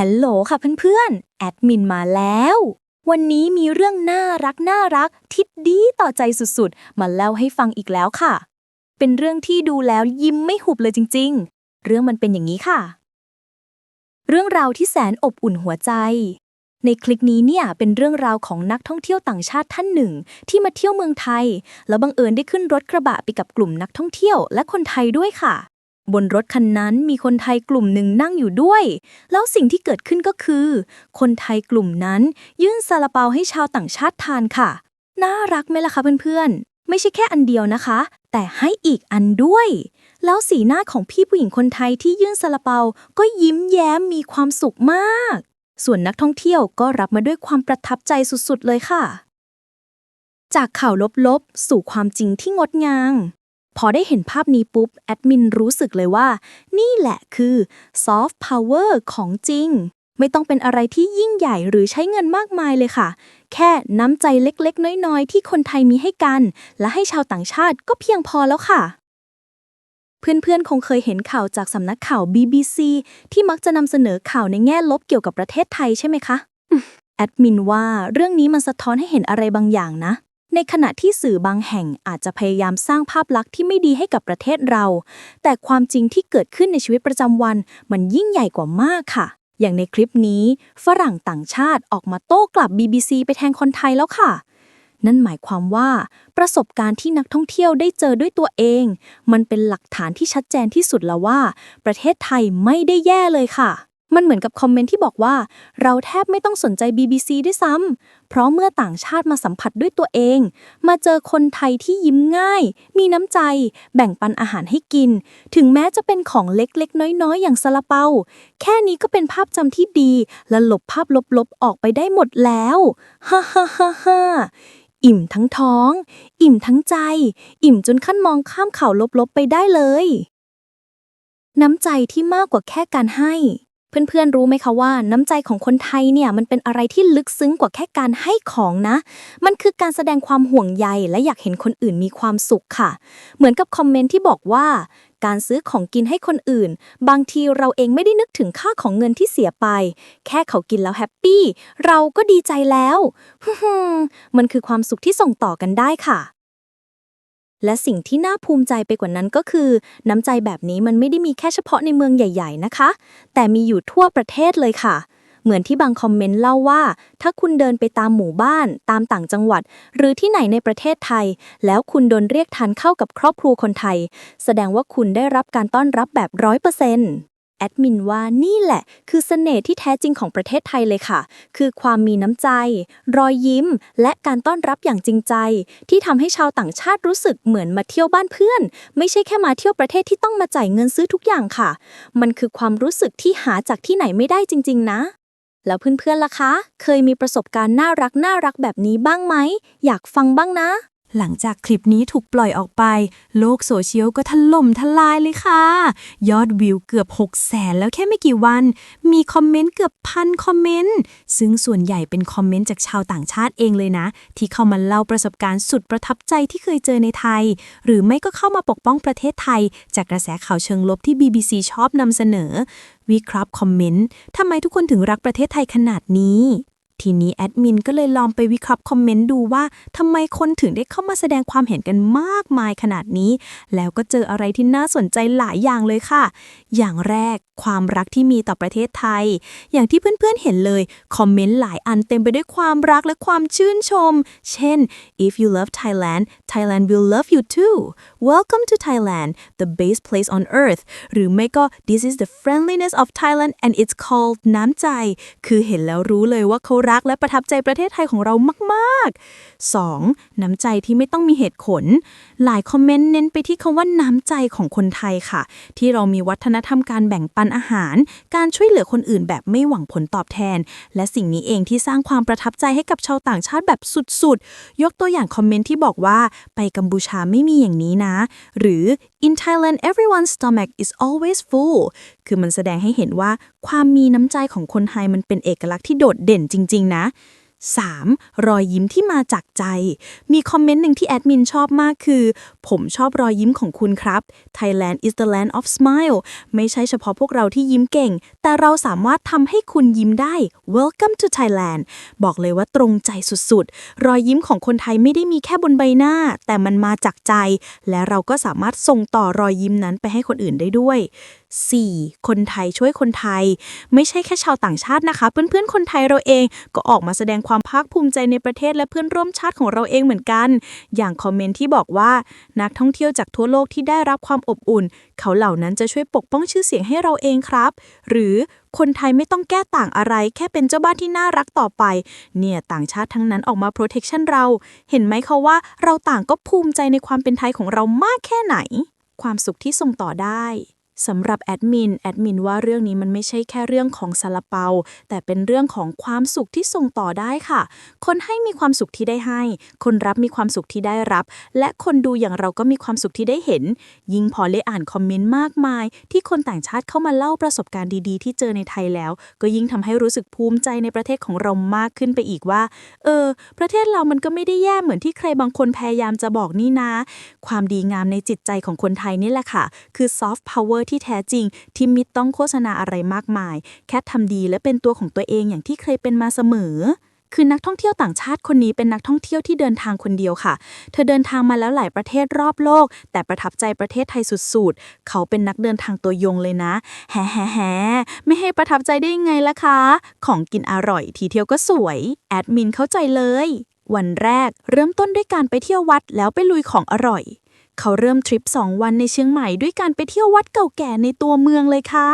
ฮัลโหลค่ะเพื่อนๆ แอดมินมาแล้ว วันนี้มีเรื่องน่ารักน่ารักทิดดีต่อใจสุดๆ มาเล่าให้ฟังอีกแล้วค่ะ เป็นเรื่องที่ดูแล้วยิ้มไม่หุบเลยจริงๆ เรื่องมันเป็นอย่างนี้ค่ะ เรื่องราวที่แสนอบอุ่นหัวใจ ในคลิปนี้เนี่ยเป็นเรื่องราวของนักท่องเที่ยวต่างชาติท่านหนึ่ง ที่มาเที่ยวเมืองไทย แล้วบังเอิญได้ขึ้นรถกระบะไปกับกลุ่มนักท่องเที่ยวและคนไทยด้วยค่ะ บนรถคันนั้นมีคนไทยกลุ่มหนึ่งนั่งอยู่ด้วย แล้วสิ่งที่เกิดขึ้นก็คือ คนไทยกลุ่มนั้นยื่นซาลาเปาให้ชาวต่างชาติทานค่ะ น่ารักไหมล่ะคะเพื่อนๆ ไม่ใช่แค่อันเดียวนะคะ แต่ให้อีกอันด้วย แล้วสีหน้าของพี่ผู้หญิงคนไทยที่ยื่นซาลาเปาก็ยิ้มแย้มมีความสุขมาก ส่วนนักท่องเที่ยวก็รับมาด้วยความประทับใจสุดๆเลยค่ะ จากข่าวลบๆ สู่ความจริงที่งดงาม พอได้เห็นภาพนี้ปุ๊บ แอดมินรู้สึกเลยว่า นี่แหละคือ soft power ของจริง ไม่ต้องเป็นอะไรที่ยิ่งใหญ่หรือใช้เงินมากมายเลยค่ะ แค่น้ำใจเล็กๆ น้อยๆ ที่คนไทยมีให้กัน และให้ชาวต่างชาติก็เพียงพอแล้วค่ะเพื่อนๆ คงเคยเห็นข่าวจากสำนักข่าว BBC ที่มักจะนำเสนอข่าวในแง่ลบเกี่ยวกับประเทศไทยใช่ไหมคะ แอดมินว่าเรื่องนี้มันสะท้อนให้เห็นอะไรบางอย่างนะ ในขณะที่สื่อบางแห่งอาจจะพยายามสร้างภาพลักษณ์ที่ไม่ดีให้กับประเทศเรา แต่ความจริงที่เกิดขึ้นในชีวิตประจำวัน มันยิ่งใหญ่กว่ามากค่ะ อย่างในคลิปนี้ ฝรั่งต่างชาติออกมาโต้กลับ BBC ไปแทนคนไทยแล้วค่ะ นั่นหมายความว่า ประสบการณ์ที่นักท่องเที่ยวได้เจอด้วยตัวเอง มันเป็นหลักฐานที่ชัดเจนที่สุดแล้วว่า ประเทศไทยไม่ได้แย่เลยค่ะ มันเหมือนกับคอมเมนต์ที่บอกว่า เราแทบไม่ต้องสนใจ BBC ด้วยซ้ำ เพราะเมื่อต่างชาติมาสัมผัสด้วยตัวเอง มาเจอคนไทยที่ยิ้มง่าย มีน้ำใจ แบ่งปันอาหารให้กิน ถึงแม้จะเป็นของเล็กๆ น้อยๆ อย่างซาลาเปา แค่นี้ก็เป็นภาพจำที่ดี และลบภาพลบๆ ออกไปได้หมดแล้ว ฮ่าฮ่าฮ่าฮ่าอิ่มทั้งท้อง อิ่มทั้งใจ อิ่มจนขั้นมองข้ามข่าวลบๆ ไปได้เลย น้ำใจที่มากกว่าแค่การให้ เพื่อนๆรู้ไหมคะว่าน้ำใจของคนไทยเนี่ยมันเป็นอะไรที่ลึกซึ้งกว่าแค่การให้ของนะ มันคือการแสดงความห่วงใยและอยากเห็นคนอื่นมีความสุขค่ะ เหมือนกับคอมเมนต์ที่บอกว่าการซื้อของกินให้คนอื่น บางทีเราเองไม่ได้นึกถึงค่าของเงินที่เสียไป แค่เขากินแล้วแฮปปี้ เราก็ดีใจแล้ว มันคือความสุขที่ส่งต่อกันได้ค่ะ และสิ่งที่น่าภูมิใจไปกว่านั้นก็คือ น้ำใจแบบนี้มันไม่ได้มีแค่เฉพาะในเมืองใหญ่ๆนะคะ แต่มีอยู่ทั่วประเทศเลยค่ะ เหมือนที่บางคอมเมนต์เล่าว่า ถ้าคุณเดินไปตามหมู่บ้าน ตามต่างจังหวัด หรือที่ไหนในประเทศไทย แล้วคุณโดนเรียกทานเข้ากับครอบครัวคนไทย แสดงว่าคุณได้รับการต้อนรับแบบร้อยเปอร์เซ็นต์ แอดมินว่านี่แหละ คือเสน่ห์ที่แท้จริงของประเทศไทยเลยค่ะ คือความมีน้ำใจ รอยยิ้ม และการต้อนรับอย่างจริงใจ ที่ทำให้ชาวต่างชาติรู้สึกเหมือนมาเที่ยวบ้านเพื่อน ไม่ใช่แค่มาเที่ยวประเทศที่ต้องมาจ่ายเงินซื้อทุกอย่างค่ะ มันคือความรู้สึกที่หาจากที่ไหนไม่ได้จริง ๆ นะ แล้วเพื่อนๆล่ะคะ เคยมีประสบการณ์น่ารักน่ารักแบบนี้บ้างไหมอยากฟังบ้างนะ หลังจากคลิปนี้ถูกปล่อยออกไป โลกโซเชียลก็ถล่มทลายเลยค่ะ ยอดวิวเกือบ6แสนแล้วแค่ไม่กี่วัน มีคอมเมนต์เกือบพันคอมเมนต์ ซึ่งส่วนใหญ่เป็นคอมเมนต์จากชาวต่างชาติเองเลยนะ ที่เข้ามาเล่าประสบการณ์สุดประทับใจที่เคยเจอในไทย หรือไม่ก็เข้ามาปกป้องประเทศไทย จากกระแสข่าวเชิงลบที่ BBC ชอบนำเสนอ วิครับคอมเมนต์ทำไมทุกคนถึงรักประเทศไทยขนาดนี้ ทีนี้แอดมินก็เลยลองไปวิเคราะห์คอมเมนต์ดูว่าทำไมคนถึงได้เข้ามาแสดงความเห็นกันมากมายขนาดนี้ แล้วก็เจออะไรที่น่าสนใจหลายอย่างเลยค่ะ อย่างแรกความรักที่มีต่อประเทศไทย อย่างที่เพื่อนๆเห็นเลยคอมเมนต์หลายอันเต็มไปด้วยความรักและความชื่นชม เช่น if you love Thailand Thailand will love you too welcome to Thailand the best place on earth หรือไม่ก็ this is the friendliness of Thailand and it's called น้ำใจ คือเห็นแล้วรู้เลยว่าเขารักและประทับใจประเทศไทยของเรามาก ๆ 2. น้ำใจที่ไม่ต้องมีเหตุผล หลายคอมเมนต์เน้นไปที่คำว่าน้ำใจของคนไทยค่ะ ที่เรามีวัฒนธรรมการแบ่งปันอาหาร การช่วยเหลือคนอื่นแบบไม่หวังผลตอบแทน และสิ่งนี้เองที่สร้างความประทับใจให้กับชาวต่างชาติแบบสุดๆ ยกตัวอย่างคอมเมนต์ที่บอกว่าไปกัมพูชาไม่มีอย่างนี้นะ หรือ in Thailand everyone's stomach is always full คือมันแสดงให้เห็นว่าความมีน้ำใจของคนไทยมันเป็นเอกลักษณ์ที่โดดเด่นจริง ๆ นะ 3. รอยยิ้มที่มาจากใจ มีคอมเมนต์หนึ่งที่แอดมินชอบมากคือ ผมชอบรอยยิ้มของคุณครับ Thailand is the land of smile ไม่ใช่เฉพาะพวกเราที่ยิ้มเก่ง แต่เราสามารถทำให้คุณยิ้มได้ Welcome to Thailand บอกเลยว่าตรงใจสุดๆ รอยยิ้มของคนไทยไม่ได้มีแค่บนใบหน้า แต่มันมาจากใจ และเราก็สามารถส่งต่อรอยยิ้มนั้นไปให้คนอื่นได้ด้วย 4. คนไทยช่วยคนไทย ไม่ใช่แค่ชาวต่างชาตินะคะ เพื่อนๆ คนไทยเราเองก็ออกมาแสดงความภาคภูมิใจในประเทศและเพื่อนร่วมชาติของเราเองเหมือนกัน อย่างคอมเมนต์ที่บอกว่า นักท่องเที่ยวจากทั่วโลกที่ได้รับความอบอุ่น เขาเหล่านั้นจะช่วยปกป้องชื่อเสียงให้เราเองครับ หรือคนไทยไม่ต้องแก้ต่างอะไร แค่เป็นเจ้าบ้านที่น่ารักต่อไป เนี่ยต่างชาติทั้งนั้นออกมา protection เรา เห็นไหมคะว่าเราต่างก็ภูมิใจในความเป็นไทยของเรามากแค่ไหน ความสุขที่ส่งต่อได้ สำหรับแอดมิน แอดมินว่าเรื่องนี้มันไม่ใช่แค่เรื่องของซาลาเปา แต่เป็นเรื่องของความสุขที่ส่งต่อได้ค่ะ คนให้มีความสุขที่ได้ให้ คนรับมีความสุขที่ได้รับ และคนดูอย่างเราก็มีความสุขที่ได้เห็น ยิ่งพอได้อ่านคอมเมนต์มากมาย ที่คนต่างชาติเข้ามาเล่าประสบการณ์ดีๆ ที่เจอในไทยแล้ว ก็ยิ่งทำให้รู้สึกภูมิใจในประเทศของเรามากขึ้นไปอีกว่า เออ ประเทศเรามันก็ไม่ได้แย่เหมือนที่ใครบางคนพยายามจะบอกนี่นะ ความดีงามในจิตใจของคนไทยนี่แหละค่ะ คือซอฟต์พาวเวอร์ที่แท้จริง ที่มิต้องโฆษณาอะไรมากมาย แค่ทำดีและเป็นตัวของตัวเองอย่างที่เคยเป็นมาเสมอ คือนักท่องเที่ยวต่างชาติคนนี้เป็นนักท่องเที่ยวที่เดินทางคนเดียวค่ะ เธอเดินทางมาแล้วหลายประเทศรอบโลก แต่ประทับใจประเทศไทยสุดๆ เขาเป็นนักเดินทางตัวยงเลยนะ แฮแฮแฮไม่ให้ประทับใจได้ยังไงล่ะคะ ของกินอร่อยทีเที่ยวก็สวย แอดมินเข้าใจเลยวันแรกเริ่มต้นด้วยการไปเที่ยววัดแล้วไปลุยของอร่อย เขาเริ่มทริป 2 วันในเชียงใหม่ด้วยการไปเที่ยววัดเก่าแก่ในตัวเมืองเลยค่ะ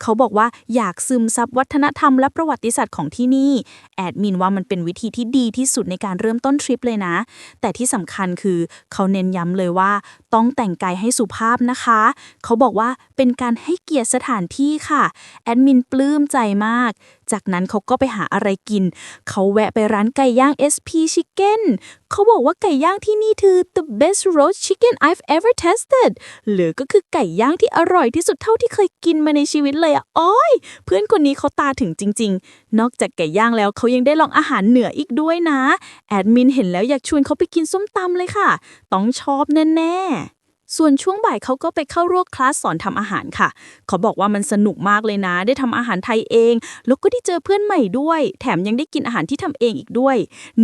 เขาบอกว่าอยากซึมซับวัฒนธรรมและประวัติศาสตร์ของที่นี่ แอดมินว่ามันเป็นวิธีที่ดีที่สุดในการเริ่มต้นทริปเลยนะ แต่ที่สำคัญคือเขาเน้นย้ำเลยว่า ต้องแต่งกายให้สุภาพนะคะ เขาบอกว่าเป็นการให้เกียรติสถานที่ค่ะ แอดมินปลื้มใจมาก จากนั้นเขาก็ไปหาอะไรกิน เขาแวะไปร้านไก่ย่าง SP Chicken เขาบอกว่าไก่ย่างที่นี่คือ the best roast chicken I've ever tasted หรือก็คือไก่ย่างที่อร่อยที่สุดเท่าที่เคยกินมาในชีวิตเลยอะอ้อย เพื่อนคนนี้เขาตาถึงจริง ๆนอกจากไก่ย่างแล้วเขายังได้ลองอาหารเหนืออีกด้วยนะ แอดมินเห็นแล้วอยากชวนเขาไปกินส้มตำเลยค่ะ ต้องชอบแน่ๆ ส่วนช่วงบ่ายเขาก็ไปเข้าร่วมคลาสสอนทำอาหารค่ะ เขาบอกว่ามันสนุกมากเลยนะ ได้ทำอาหารไทยเอง แล้วก็ได้เจอเพื่อนใหม่ด้วย แถมยังได้กินอาหารที่ทำเองอีกด้วย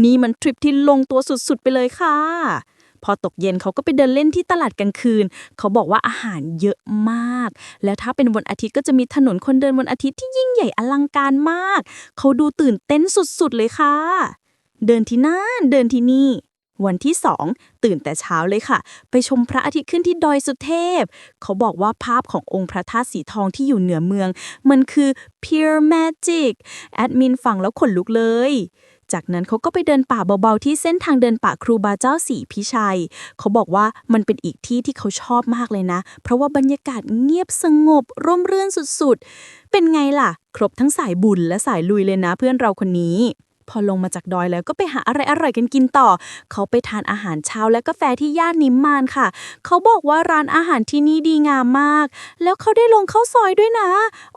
นี่มันทริปที่ลงตัวสุดๆไปเลยค่ะ พอตกเย็นเขาก็ไปเดินเล่นที่ตลาดกลางคืน เขาบอกว่าอาหารเยอะมาก แล้วถ้าเป็นวันอาทิตย์ก็จะมีถนนคนเดินวันอาทิตย์ที่ยิ่งใหญ่อลังการมาก เขาดูตื่นเต้นสุดๆเลยค่ะ เดินที่นั่นเดินที่นี่วันที่สองตื่นแต่เช้าเลยค่ะ ไปชมพระอาทิตย์ขึ้นที่ดอยสุเทพ เขาบอกว่าภาพขององค์พระธาตุสีทองที่อยู่เหนือเมือง มันคือ pure magic แอดมินฟังแล้วขนลุกเลย จากนั้นเขาก็ไปเดินป่าเบาๆ ที่เส้นทางเดินป่าครูบาเจ้าสีพิชัย เขาบอกว่ามันเป็นอีกที่ที่เขาชอบมากเลยนะ เพราะว่าบรรยากาศเงียบสงบ ร่มรื่นสุดๆ เป็นไงล่ะ ครบทั้งสายบุญและสายลุยเลยนะเพื่อนเราคนนี้ พอลงมาจากดอยแล้วก็ไปหาอะไรอร่อยกันกินต่อ เขาไปทานอาหารเช้าและกาแฟที่ย่านนิมมานค่ะ เขาบอกว่าร้านอาหารที่นี่ดีงามมาก แล้วเขาได้ลงข้าวซอยด้วยนะ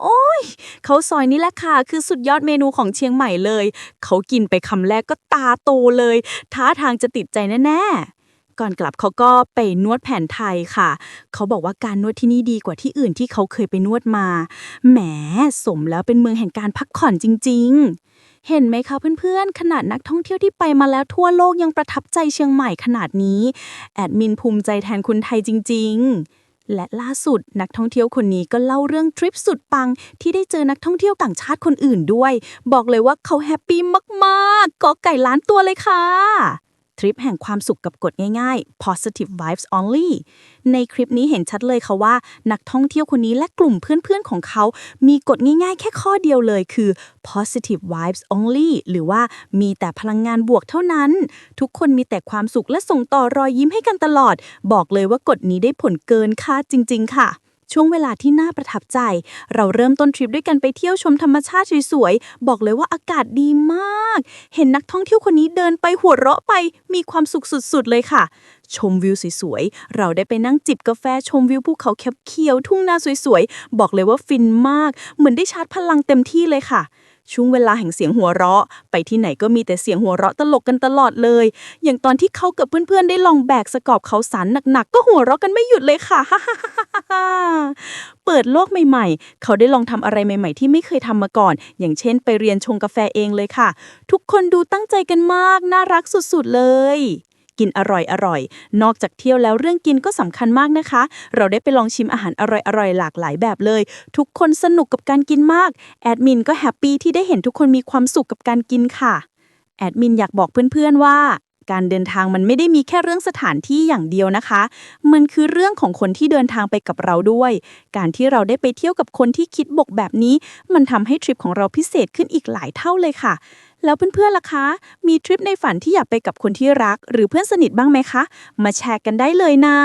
โอ้ยข้าวซอยนี่แหละค่ะ คือสุดยอดเมนูของเชียงใหม่เลย เขากินไปคำแรกก็ตาโตเลยท้าทางจะติดใจแน่ๆก่อนกลับเขาก็ไปนวดแผนไทยค่ะ เขาบอกว่าการนวดที่นี่ดีกว่าที่อื่นที่เขาเคยไปนวดมา แหมสมแล้วเป็นเมืองแห่งการพักผ่อนจริง ๆ เห็นไหมคะเพื่อนๆ ขนาดนักท่องเที่ยวที่ไปมาแล้วทั่วโลกยังประทับใจเชียงใหม่ขนาดนี้ แอดมินภูมิใจแทนคนไทยจริง ๆ และล่าสุดนักท่องเที่ยวคนนี้ก็เล่าเรื่องทริปสุดปัง ที่ได้เจอนักท่องเที่ยวต่างชาติคนอื่นด้วย บอกเลยว่าเขาแฮปปี้มากๆกอไก่ล้านตัวเลยค่ะ ทริปแห่งความสุขกับกฎง่ายๆ positive vibes only ในคลิปนี้เห็นชัดเลยค่ะว่า นักท่องเที่ยวคนนี้และกลุ่มเพื่อนๆของเขา มีกฎง่ายๆ แค่ข้อเดียวเลยคือ positive vibes only หรือว่ามีแต่พลังงานบวกเท่านั้น ทุกคนมีแต่ความสุขและส่งต่อรอยยิ้มให้กันตลอด บอกเลยว่ากฎนี้ได้ผลเกินคาดจริง ๆ ค่ะ ช่วงเวลาที่น่าประทับใจ เราเริ่มต้นทริปด้วยกันไปเที่ยวชมธรรมชาติสวยๆ บอกเลยว่าอากาศดีมาก เห็นนักท่องเที่ยวคนนี้เดินไปหัวเราะไป มีความสุขสุดๆเลยค่ะ ชมวิวสวยๆ เราได้ไปนั่งจิบกาแฟชมวิวภูเขาเขียวๆทุ่งนาสวยๆ บอกเลยว่าฟินมาก เหมือนได้ชาร์จพลังเต็มที่เลยค่ะ ช่วงเวลาแห่งเสียงหัวเราะ ไปที่ไหนก็มีแต่เสียงหัวเราะตลกกันตลอดเลย อย่างตอนที่เขากับเพื่อนๆได้ลองแบกสกอบเขาสารหนักๆ ก็หัวเราะกันไม่หยุดเลยค่ะเปิดโลกใหม่ๆ เขาได้ลองทำอะไรใหม่ๆ ที่ไม่เคยทำมาก่อน อย่างเช่นไปเรียนชงกาแฟเองเลยค่ะ ทุกคนดูตั้งใจกันมาก น่ารักสุดๆเลย กินอร่อยอร่อยๆนอกจากเที่ยวแล้วเรื่องกินก็สำคัญมากนะคะ เราได้ไปลองชิมอาหารอร่อยๆหลากหลายแบบเลย ทุกคนสนุกกับการกินมาก แอดมินก็แฮปปี้ที่ได้เห็นทุกคนมีความสุขกับการกินค่ะ แอดมินอยากบอกเพื่อนๆว่า การเดินทางมันไม่ได้มีแค่เรื่องสถานที่อย่างเดียวนะคะ มันคือเรื่องของคนที่เดินทางไปกับเราด้วย การที่เราได้ไปเที่ยวกับคนที่คิดบกแบบนี้ มันทำให้ทริปของเราพิเศษขึ้นอีกหลายเท่าเลยค่ะแล้วเพื่อนๆล่ะคะ มีทริปในฝันที่อยากไปกับคนที่รัก หรือเพื่อนสนิทบ้างไหมคะ มาแชร์กันได้เลยนะ